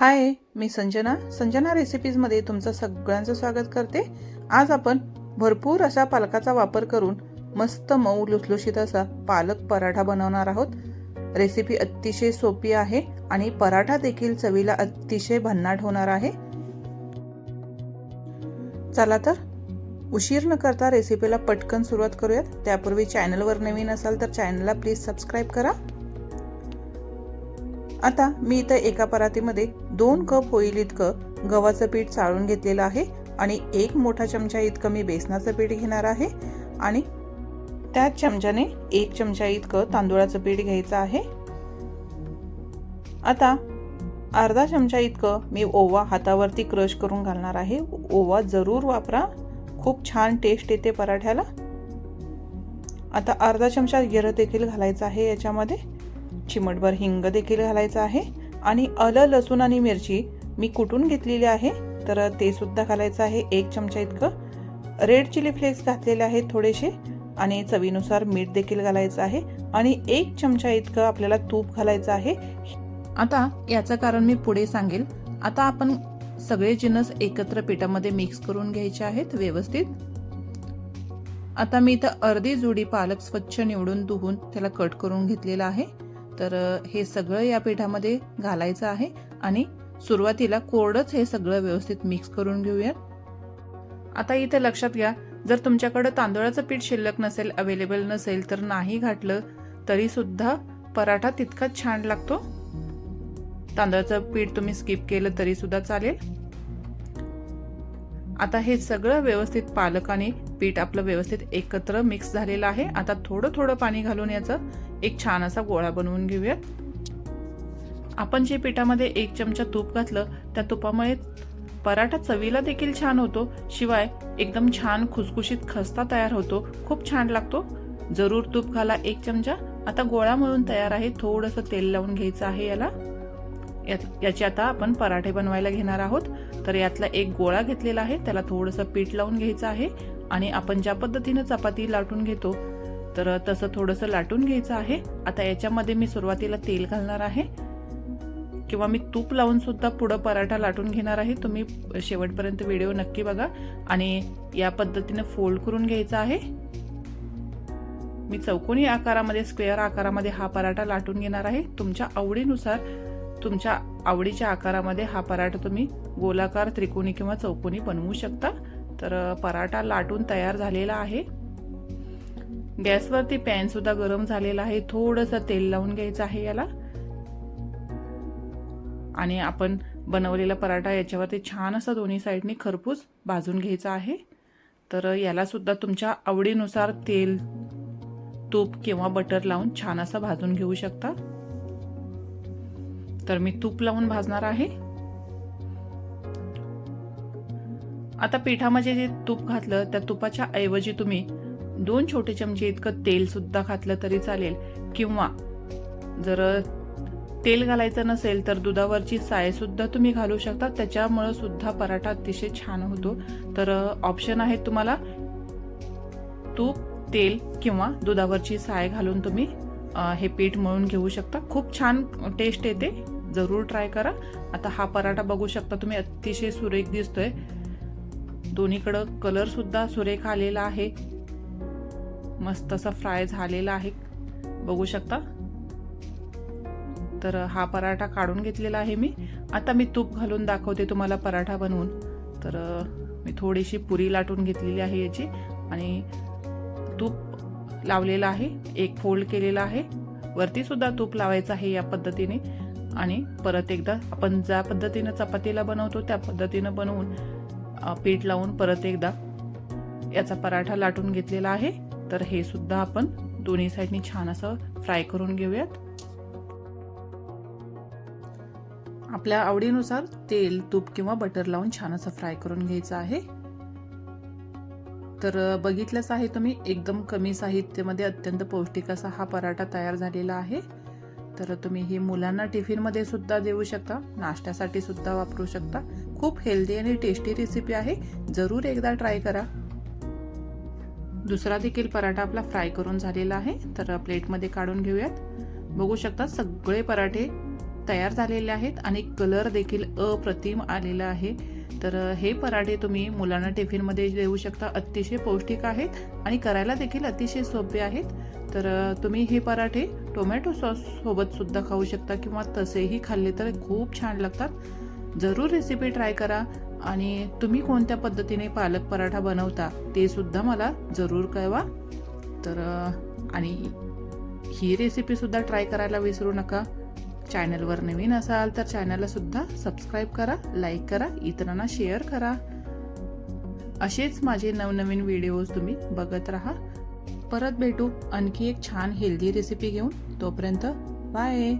हाय मी संजना. संजना रेसिपीजमध्ये तुमचं सगळ्यांचं स्वागत करते. आज आपण भरपूर अशा पालकाचा वापर करून मस्त मऊ लुसलुशीत असा पालक पराठा बनवणार आहोत. रेसिपी अतिशय सोपी आहे आणि पराठा देखील चवीला अतिशय भन्नाट होणार आहे. चला तर उशीर न करता रेसिपीला पटकन सुरुवात करूयात. त्यापूर्वी चॅनलवर नवीन असाल तर चॅनलला प्लीज सबस्क्राईब करा. आता मी इथं एका परातीमध्ये दोन कप होईल इतकं गव्हाचं पीठ चाळून घेतलेलं आहे आणि एक मोठा चमचा इतकं मी बेसनाचं पीठ घेणार आहे आणि त्याच चमच्याने एक चमचा इतकं तांदूळाचं पीठ घ्यायचं आहे. आता अर्धा चमचा इतकं मी ओवा हातावरती क्रश करून घालणार आहे. ओवा जरूर वापरा. खूप छान टेस्ट येते पराठ्याला. आता अर्धा चमचा जिरं देखील घालायचं आहे याच्यामध्ये. चिमटभर हिंग देखील घालायचं आहे. आणि आलं लसूण आणि मिरची मी कुटून घेतलेली आहे. तर ते सुद्धा घालायचं आहे एक चमचा इतकं. रेड चिली फ्लेक्स घातलेले आहेत थोडेसे आणि चवीनुसार मीठ देखील घालायचं आहे. आणि एक चमचा इतकं आपल्याला तूप घालायचं आहे. आता याचं कारण मी पुढे सांगेल. आता आपण सगळे जिन्नस एकत्र पिठामध्ये मिक्स करून घ्यायचे आहेत व्यवस्थित. आता मी इथं अर्धी जुडी पालक स्वच्छ निवडून धुवून त्याला कट करून घेतलेला आहे. तर हे सगळं या पिठामध्ये घालायचं आहे आणि सुरुवातीला कोरडंच हे सगळं व्यवस्थित मिक्स करून घेऊयात. आता इथे लक्षात घ्या जर तुमच्याकडं तांदूळाचं पीठ शिल्लक नसेल अवेलेबल नसेल तर नाही घातलं तरी सुद्धा पराठा तितकाच छान लागतो. तांदळाचं पीठ तुम्ही स्किप केलं तरी सुद्धा चालेल. आता हे सगळं व्यवस्थित पालक आणि पीठ आपलं व्यवस्थित एकत्र मिक्स झालेलं आहे. आता थोडं थोडं पाणी घालून याचं एक छान असा गोळा बनवून घेऊयात. आपण जे पिठामध्ये एक चमचा तूप घातलं त्या तुपामुळे पराठा चवीला देखील छान होतो. शिवाय एकदम छान खुसखुशीत खस्ता तयार होतो. खूप छान लागतो. जरूर तूप घाला एक चमचा. आता गोळा मळून तयार आहे. थोडंसं तेल लावून घ्यायचं आहे याला. याचे आता आपण पराठे बनवायला घेणार आहोत. तर यातला एक गोळा घेतलेला आहे. त्याला थोडंसं पीठ लावून घ्यायचं आहे. आणि आपण ज्या पद्धतीनं चपाती लाटून घेतो तर तसं थोडंसं लाटून घ्यायचं आहे. आता याच्यामध्ये मी सुरुवातीला तेल घालणार आहे. किंवा मी तूप लावून सुद्धा पुढं पराठा लाटून घेणार आहे. तुम्ही शेवटपर्यंत व्हिडिओ नक्की बघा. आणि या पद्धतीनं फोल्ड करून घ्यायचा आहे. मी चौकोनी आकारामध्ये स्क्वेअर आकारामध्ये हा पराठा लाटून घेणार आहे. तुमच्या आवडीनुसार तुमच्या आवडीच्या आकारामध्ये हा पराठा तुम्ही गोलाकार त्रिकोणी किंवा चौकोनी बनवू शकता. तर पराठा लाटून तयार झालेला आहे. गॅसवरती पॅन सुद्धा गरम झालेला आहे. थोडंसं तेल लावून घ्यायचं आहे याला. आणि आपण बनवलेला पराठा याच्यावरती छान असा दोन्ही साईडनी खरपूस भाजून घ्यायचा आहे. तर याला सुद्धा तुमच्या आवडीनुसार तेल तूप किंवा बटर लावून छान असा भाजून घेऊ शकता. तर मी तूप लावून भाजणार आहे. आता पिठामध्ये जे तूप घातलं त्या तुपाच्या ऐवजी तुम्ही दोन छोटे चमचे इतकं तेल सुद्धा घातलं तरी चालेल. किंवा जर तेल घालायचं नसेल तर दुधावरची साय सुद्धा तुम्ही घालू शकता. त्याच्यामुळं सुद्धा पराठा अतिशय छान होतो. तर ऑप्शन आहे तुम्हाला. तूप तेल किंवा दुधावरची साय घालून तुम्ही हे पीठ मळून घेऊ शकता. खूप छान टेस्ट येते. जरूर ट्राय करा. आता हा पराठा बघू शकता तुम्ही. अतिशय सुरेख दिसतोय. दोन्हीकडं कलर सुद्धा सुरेख आलेला आहे. मस्त असा फ्राय झालेला आहे. बघू शकता? तर हा पराठा काढून घेतलेला आहे मी. आता मी तूप घालून दाखवते तुम्हाला पराठा बनवून. तर मी थोडीशी पुरी लाटून घेतलेली आहे याची. आणि तूप लावलेलं आहे. एक फोल्ड केलेला आहे. वरती सुद्धा तूप लावायचं आहे या पद्धतीने. आणि परत एकदा आपण ज्या पद्धतीनं चपातीला बनवतो त्या पद्धतीनं बनवून पीठ लावून परत एकदा याचा पराठा लाटून घेतलेला आहे. तर हे सुद्धा आपण दोन्ही साईडनी छान असं फ्राय करून घेऊयात. आपल्या आवडीनुसार तेल तूप किंवा बटर लावून छान असं फ्राय करून घ्यायचं आहे. तर बघितलंच आहे तुम्ही एकदम कमी साहित्यामध्ये अत्यंत पौष्टिक असा हा पराठा तयार झालेला आहे. तर तुम्ही ही मुलांना टिफिनमध्ये सुद्धा देऊ शकता नाश्त्यासाठी सुद्धा वापरू शकता. खूप हेल्दी आणि टेस्टी रेसिपी आहे. जरूर एकदा ट्राय करा. दुसरा देखील पराठा आपला फ्राय करून झालेला आहे. तर प्लेटमध्ये काढून घेऊयात. बघू शकता सगळे पराठे तयार झालेले आहेत आणि कलर देखील अप्रतिम आलेला आहे. तर हे पराठे तुम्ही मुलांना टिफिनमध्ये देऊ शकता. अतिशय पौष्टिक आहेत आणि करायला देखील अतिशय सोपे आहेत. तर तुम्ही हे पराठे टोमॅटो सॉस सोबत सुद्धा खाऊ शकता किंवा तसेही खाल्ले तर खूप छान लागतात. जरूर रेसिपी ट्राय करा. आणि तुम्ही कोणत्या पद्धतीने पालक पराठा बनवता ते सुद्धा मला जरूर कळवा. तर आणि ही रेसिपीसुद्धा ट्राय करायला विसरू नका. चॅनलवर नवीन असाल तर चॅनलला सुद्धा सबस्क्राईब करा लाईक करा इतरांना शेअर करा. असेच माझे नवनवीन व्हिडिओज तुम्ही बघत राहा. परत भेटू. आणखी एक छान हेल्दी रेसिपी घेऊन. तोपर्यंत बाय